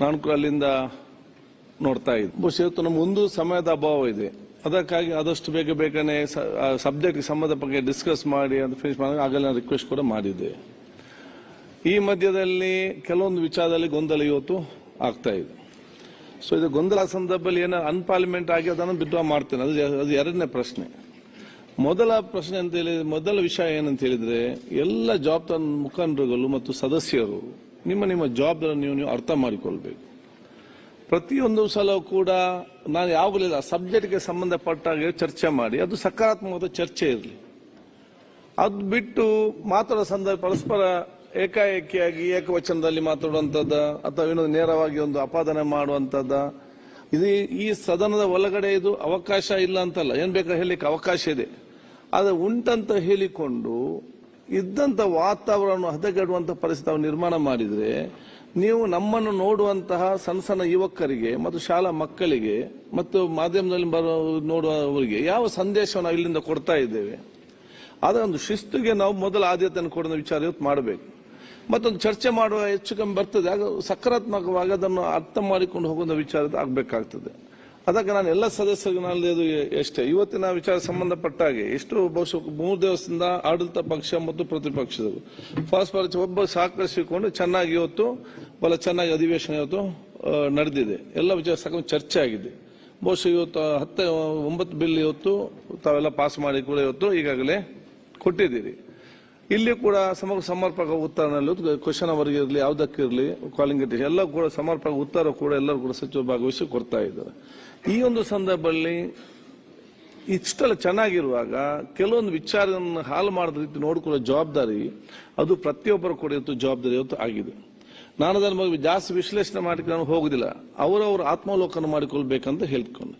ನಾನು ಅಲ್ಲಿಂದ ನೋಡ್ತಾ ಇದ್ದೆ. ಬಹುಶಃ ನಮ್ಮ ಒಂದು ಸಮಯದ ಅಭಾವ ಇದೆ. ಅದಕ್ಕಾಗಿ ಆದಷ್ಟು ಬೇಗ ಬೇಗನೆ ಸಬ್ಜೆಕ್ಟ್ ಬಗ್ಗೆ ಡಿಸ್ಕಸ್ ಮಾಡಿ ಅಂತ ಫಿನಿಶ್ ಮಾಡಿ ಆಗಲ್ಲ ರಿಕ್ವೆಸ್ಟ್ ಕೂಡ ಮಾಡಿದ್ದೆ. ಈ ಮಧ್ಯದಲ್ಲಿ ಕೆಲವೊಂದು ವಿಚಾರದಲ್ಲಿ ಗೊಂದಲ ಇವತ್ತು ಆಗ್ತಾ ಇದೆ. ಸೊ ಇದು ಗೊಂದಲ ಸಂದರ್ಭದಲ್ಲಿ ಏನೋ ಅನ್ಪಾರ್ಲಿಮೆಂಟ್ ಆಗಿ ಅದನ್ನು ವಿಡ್ರಾ ಮಾಡ್ತೇನೆ. ಅದು ಅದು ಎರಡನೇ ಪ್ರಶ್ನೆ. ಮೊದಲ ಪ್ರಶ್ನೆ ಅಂತ ಹೇಳಿದ್ರೆ, ಮೊದಲ ವಿಷಯ ಏನಂತ ಹೇಳಿದ್ರೆ, ಎಲ್ಲ ಜವಾಬ್ದಾರಿ ಮುಖಂಡರುಗಳು ಮತ್ತು ಸದಸ್ಯರು ನಿಮ್ಮ ನಿಮ್ಮ ಜವಾಬ್ದಾರಿ ನೀವು ನೀವು ಅರ್ಥ ಮಾಡಿಕೊಳ್ಬೇಕು. ಪ್ರತಿಯೊಂದು ಸಲ ಕೂಡ ನಾನು ಯಾವಾಗಲಿಲ್ಲ ಸಬ್ಜೆಕ್ಟ್ಗೆ ಸಂಬಂಧಪಟ್ಟಾಗೆ ಚರ್ಚೆ ಮಾಡಿ, ಅದು ಸಕಾರಾತ್ಮಕವಾದ ಚರ್ಚೆ ಇರಲಿ. ಅದು ಬಿಟ್ಟು ಮಾತಾಡೋ ಸಂದರ್ಭ, ಪರಸ್ಪರ ಏಕಾಏಕಿಯಾಗಿ, ಏಕವಚನದಲ್ಲಿ ಮಾತಾಡುವಂಥದ್ದ, ಅಥವಾ ಏನೋ ನೇರವಾಗಿ ಒಂದು ಅಪಾದನೆ ಮಾಡುವಂಥದ್ದ, ಇದು ಈ ಸದನದ ಒಳಗಡೆ ಇದು ಅವಕಾಶ ಇಲ್ಲ ಅಂತಲ್ಲ, ಏನು ಬೇಕಾದ್ರೆ ಹೇಳಲಿಕ್ಕೆ ಅವಕಾಶ ಇದೆ. ಆದರೆ ಉಂಟಂತ ಹೇಳಿಕೊಂಡು ಇದ್ದಂತ ವಾತಾವರಣವನ್ನು ಹದಗೆಡುವಂಥ ಪರಿಸ್ಥಿತಿ ನಿರ್ಮಾಣ ಮಾಡಿದರೆ ನೀವು ನಮ್ಮನ್ನು ನೋಡುವಂತಹ ಸಣ್ಣ ಸಣ್ಣ ಯುವಕರಿಗೆ ಮತ್ತು ಶಾಲಾ ಮಕ್ಕಳಿಗೆ ಮತ್ತು ಮಾಧ್ಯಮದಲ್ಲಿ ಬರೋ ನೋಡುವವರಿಗೆ ಯಾವ ಸಂದೇಶವನ್ನು ಇಲ್ಲಿಂದ ಕೊಡ್ತಾ ಇದ್ದೇವೆ? ಆದರೆ ಒಂದು ಶಿಸ್ತುಗೆ ನಾವು ಮೊದಲ ಆದ್ಯತೆಯನ್ನು ಕೊಡುವ ವಿಚಾರ ಇವತ್ತು ಮಾಡಬೇಕು. ಮತ್ತೊಂದು ಚರ್ಚೆ ಮಾಡುವ ಹೆಚ್ಚು ಕಮ್ಮಿ ಬರ್ತದೆ. ಆಗ ಸಕಾರಾತ್ಮಕವಾಗಿ ಅದನ್ನು ಅರ್ಥ ಮಾಡಿಕೊಂಡು ಹೋಗುವಂಥ ವಿಚಾರ ಆಗಬೇಕಾಗ್ತದೆ. ಅದಕ್ಕೆ ನಾನು ಎಲ್ಲ ಸದಸ್ಯರಿಗೆ ನಾನು ಇದು ಎಷ್ಟೇ ಇವತ್ತಿನ ವಿಚಾರ ಸಂಬಂಧಪಟ್ಟ ಹಾಗೆ ಎಷ್ಟು ಬಹುಶಃ ಮೂರು ದಿವಸದಿಂದ ಆಡಳಿತ ಪಕ್ಷ ಮತ್ತು ಪ್ರತಿಪಕ್ಷದವರು. ಫಾಸ್ಟ್ ಒಬ್ಬ ಸಹಕರಿಸಿಕೊಂಡು ಚೆನ್ನಾಗಿ ಇವತ್ತು, ಬಹಳ ಚೆನ್ನಾಗಿ ಅಧಿವೇಶನ ಇವತ್ತು ನಡೆದಿದೆ. ಎಲ್ಲ ವಿಚಾರ ಸಕ ಚರ್ಚೆ ಆಗಿದೆ. ಬಹುಶಃ ಇವತ್ತು ಹತ್ತು, ಒಂಬತ್ತು ಬಿಲ್ ಇವತ್ತು ತಾವೆಲ್ಲ ಪಾಸ್ ಮಾಡಿ ಕೂಡ ಇವತ್ತು ಈಗಾಗಲೇ ಕೊಟ್ಟಿದ್ದೀರಿ. ಇಲ್ಲಿ ಕೂಡ ಸಮಗ್ರ ಸಮರ್ಪಕ ಉತ್ತರ ಕ್ವಶನ್ ಅವರಿಗೆ ಇರಲಿ ಯಾವುದಕ್ಕಿರಲಿ ಕಾಲಿಂಗ್ ಎಲ್ಲ ಕೂಡ ಸಮರ್ಪಕ ಉತ್ತರ ಕೂಡ ಎಲ್ಲರೂ ಕೂಡ ಸಚಿವರು ಭಾಗವಹಿಸಿ ಕೊಡ್ತಾ ಇದ್ದಾರೆ. ಈ ಒಂದು ಸಂದರ್ಭದಲ್ಲಿ ಇಷ್ಟೆಲ್ಲ ಚೆನ್ನಾಗಿರುವಾಗ ಕೆಲವೊಂದು ವಿಚಾರವನ್ನು ಹಾಲು ಮಾಡಿದ ರೀತಿ ನೋಡಿಕೊಳ್ಳೋ ಜವಾಬ್ದಾರಿ ಅದು ಪ್ರತಿಯೊಬ್ಬರು ಕೂಡ ಇವತ್ತು ಜವಾಬ್ದಾರಿ ಇವತ್ತು ಆಗಿದೆ. ನಾನು ಅದರ ಜಾಸ್ತಿ ವಿಶ್ಲೇಷಣೆ ಮಾಡಿಕೊಂಡು ನಾನು ಹೋಗುದಿಲ್ಲ. ಅವರವರು ಆತ್ಮಾವಲೋಕನ ಮಾಡಿಕೊಳ್ಬೇಕಂತ ಹೇಳ್ಕೊಂಡು.